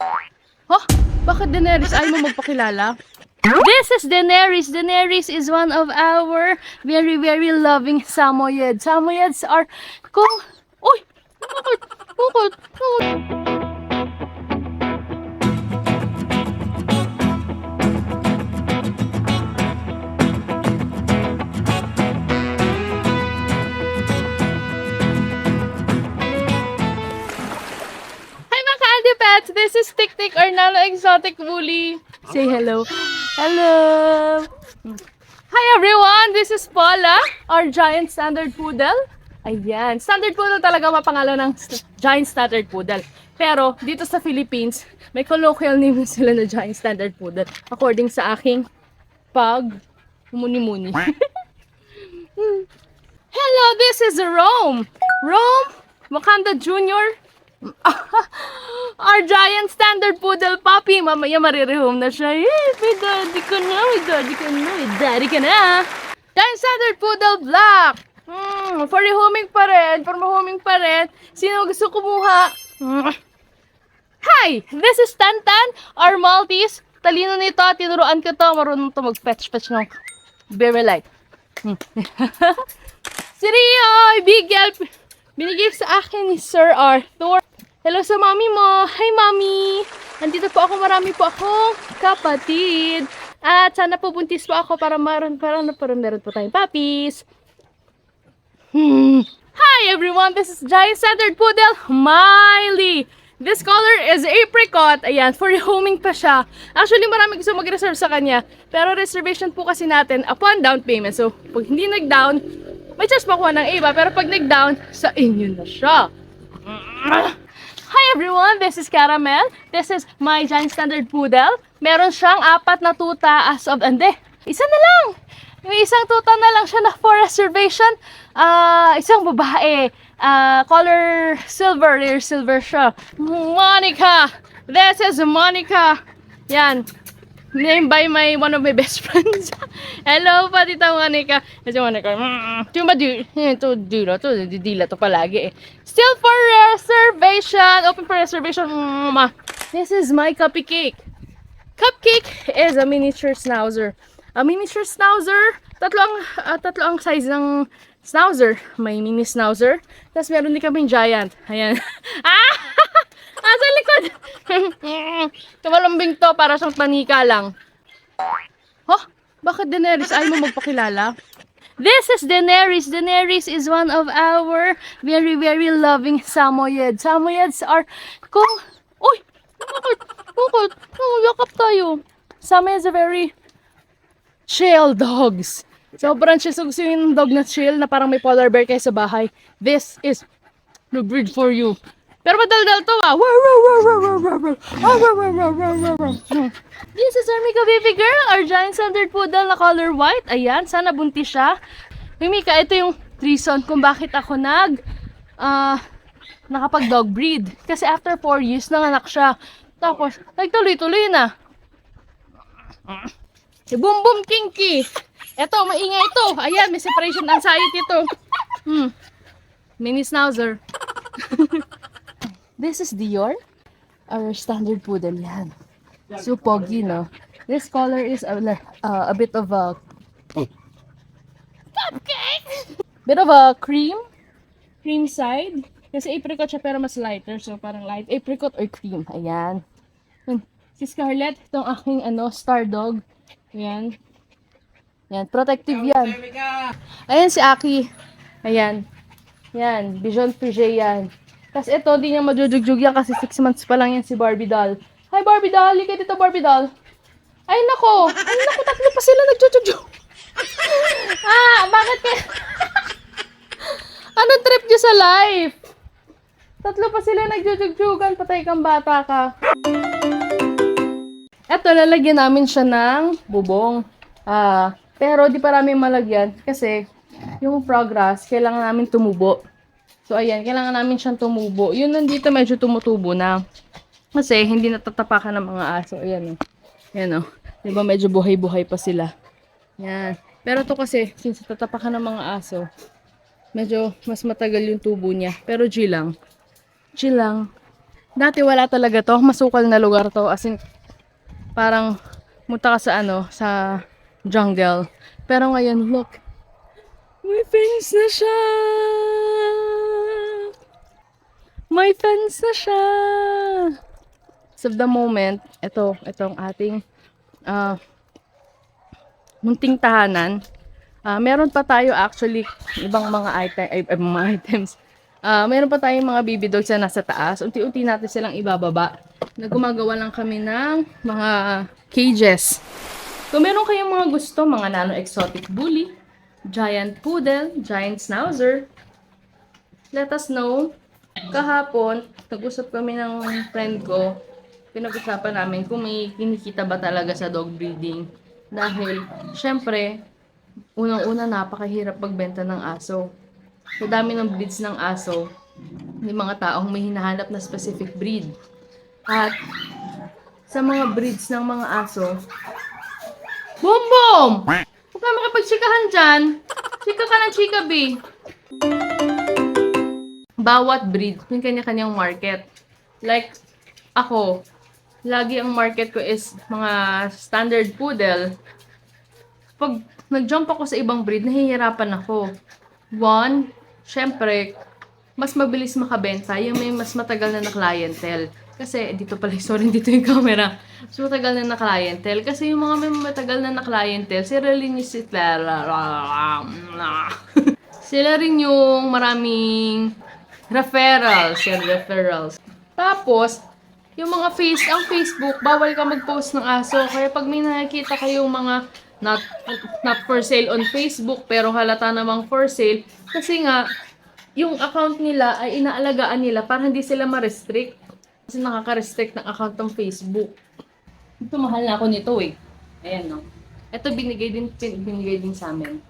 Huh? Bakit Daenerys? Ayaw mo magpakilala? This is Daenerys. Daenerys is one of our very, very loving Samoyed. Samoyeds are kung... Uy! Bakit? Bakit? Bakit? Is Tik Tik or Nano Exotic Bully. Say hello. Hello! Hi everyone! This is Paula, our giant standard poodle. Ayan. Standard poodle talaga mapangalan ng giant standard poodle. Pero dito sa Philippines, may colloquial name sila na giant standard poodle. According sa aking pag muni-muni. Hello, this is Rome. Rome, Wakanda Jr. Our giant standard poodle puppy. Mamaya marirehome na siya. Yes, may daddy ka na, may daddy ka na, may daddy ka na. Giant standard poodle black. Hmm, for rehoming pa rin, for mahoming pa rin. Sino gusto kumuha? Hmm. Hi! This is Tantan, our Maltese. Talino nito, tinuruan ko to. Marunong to mag-fetch-fetch ng very light. Hmm. si big help. Binigay sa akin ni Sir Arthur. Hello sa mami mo. Hi, mami. Nandito po ako. Marami po akong kapatid. At sana po buntis po ako para maroon, para, para meron po tayong puppies. Hmm. Hi everyone, this is Giant Standard Poodle, Miley. This color is apricot. Ayan, for homing pa siya. Actually, marami gusto mag-reserve sa kanya. Pero reservation po kasi natin upon down payment. So, pag hindi nag-down, may chance makuha ng iba. Pero pag nag-down, sa inyo na siya. Hi everyone, this is Caramel. This is my giant standard poodle. Meron siyang apat na tuta as of, hindi, isa na lang. May isang tuta na lang siya na for reservation. Ah, isang babae. Ah, color silver, rare silver siya. Monica! This is Monica. Yan. Named by my one of my best friends. Hello pa tita Monica. Kasi Monica, mm, Tumba di, ito dila to, didila to palagi eh. Still for reservation. Open for reservation. Mm, ma. This is my cupcake. Cupcake is a miniature schnauzer. A miniature schnauzer, tatlo ang, ah, tatlo ang size ng schnauzer. May mini schnauzer. Tapos meron din kaming giant. Ayan. ah! ah, sa likod! Tumalambing to para siyang panika lang. Huh? Bakit Daenerys? Ayaw mo magpakilala? This is Daenerys. Daenerys is one of our very, very loving Samoyed. Samoyeds are kung... Uy! Bakit? Bakit? Oh, yakap tayo. Samoyeds are very chill dogs. Sobrang chill. So gusto yung dog na chill na parang may polar bear kayo sa bahay. This is the breed for you. Pero madaldal to ah. This is our Mika baby girl, our giant standard poodle na color white. Ayan, sana buntis siya. Hey, Mika, ito yung reason kung bakit ako nag ah nakapag dog breed. Kasi after 4 years, nanganak siya. Tapos, nagtuloy-tuloy na. Si Boom Boom Kinky. Eto, maingay ito. Ayan, may separation anxiety ito. Hmm. Mini schnauzer. This is Dior. Our standard poodle yan. So pogi, no? This color is a, uh, a bit of a cupcake. Bit of a cream. Cream side. Kasi apricot siya pero mas lighter. So parang light apricot or cream. Ayan. Hmm. Si Scarlett, itong aking ano, star dog. Ayan. Ayan, protective yan. Ayan si Aki. Ayan. Yan, Bijon Peugeot yan. Tapos ito, di niya majujugjug yan kasi 6 months pa lang yan si Barbie doll. Hi Barbie doll, halika dito Barbie doll. Ay nako, ay nako, tatlo pa sila nagjujugjug. ah, bakit kaya? Anong trip niyo sa life? Tatlo pa sila nagjujugjugan, patay kang bata ka. Eto, lalagyan namin siya ng bubong. Ah, pero di pa namin malagyan kasi yung progress, kailangan namin tumubo. So, ayan, kailangan namin siyang tumubo. Yun nandito medyo tumutubo na. Kasi hindi natatapakan ng mga aso. Ayan o. Ayan o. Di ba medyo buhay-buhay pa sila. Yan. Pero to kasi, since tatapakan ng mga aso, medyo mas matagal yung tubo niya. Pero G lang. G lang. Dati wala talaga to. Masukal na lugar to. As in, parang munta ka sa ano, sa jungle. Pero ngayon, look. May fence na siya! May fence na siya! As of the moment, ito, itong ating ah munting tahanan. Ah, meron pa tayo actually ibang mga item, ay, ay, mga items. Ah, meron pa tayong mga baby dogs na nasa taas. Unti-unti natin silang ibababa. Na gumagawa lang kami ng mga cages. Kung meron kayong mga gusto, mga nano exotic bully, giant poodle, giant schnauzer, let us know. Kahapon, nag-usap kami ng friend ko. Pinag-usapan namin kung may kinikita ba talaga sa dog breeding. Dahil, syempre, unang-una napakahirap magbenta ng aso. Sa dami ng breeds ng aso, may mga taong may hinahanap na specific breed. At sa mga breeds ng mga aso, Boom Boom! Huwag ka makipagchikahan dyan. Chika ka ng chika, B. Bawat breed, may kanya-kanyang market. Like, ako, lagi ang market ko is mga standard poodle. Pag nag-jump ako sa ibang breed, nahihirapan ako. One, syempre, mas mabilis makabenta yung may mas matagal na na clientele. Kasi, dito pala, sorry, dito yung camera. Mas matagal na na clientele. Kasi yung mga may matagal na na clientele, sila rin yung sila, rin yung maraming referrals, yung referrals. Tapos, yung mga face, ang Facebook, bawal ka mag-post ng aso. Kaya pag may nakikita kayong mga not, not for sale on Facebook, pero halata namang for sale, kasi nga, yung account nila ay inaalagaan nila para hindi sila ma-restrict. Kasi nakaka-restrict ng account ng Facebook. Ito, mahal na ako nito eh. Ayan, no. Ito, binigay din, binigay din sa amin.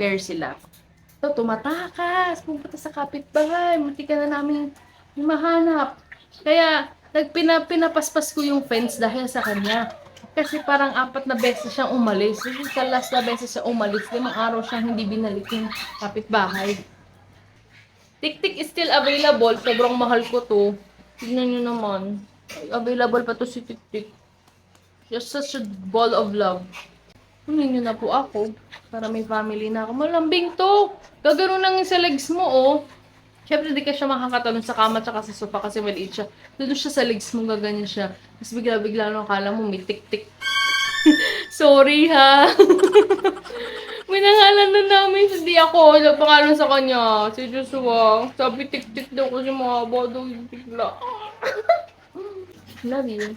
Pair sila. Ito, tumatakas. Pupunta sa kapitbahay. Munti ka na namin mahanap. Kaya, nagpina, pinapaspas ko yung fence dahil sa kanya. Kasi parang apat na beses siyang umalis. Kasi sa last na beses siya umalis, limang araw siyang hindi binalik yung kapitbahay. Tik-tik is still available. Sobrang mahal ko to. Tignan nyo naman. Available pa to si Tik-tik. Just such a ball of love. Kunin nyo na po ako. Para may family na ako. Malambing to. Gagano lang sa legs mo, oh. Siyempre, di ka siya makakatalon sa kama tsaka sa sofa kasi maliit siya. Doon siya sa legs mo, gaganyan siya. Tapos bigla-bigla nung akala mo may tik-tik. Sorry, ha. may nangalan na namin. Hindi ako. Nagpangalan sa kanya. Si Joshua. Sabi tik-tik daw kasi mahaba daw yung bigla. Love you.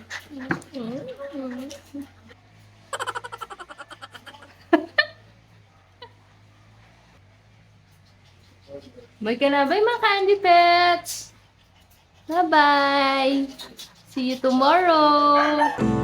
Bye ka na. Bye mga candy pets! Bye-bye! See you tomorrow!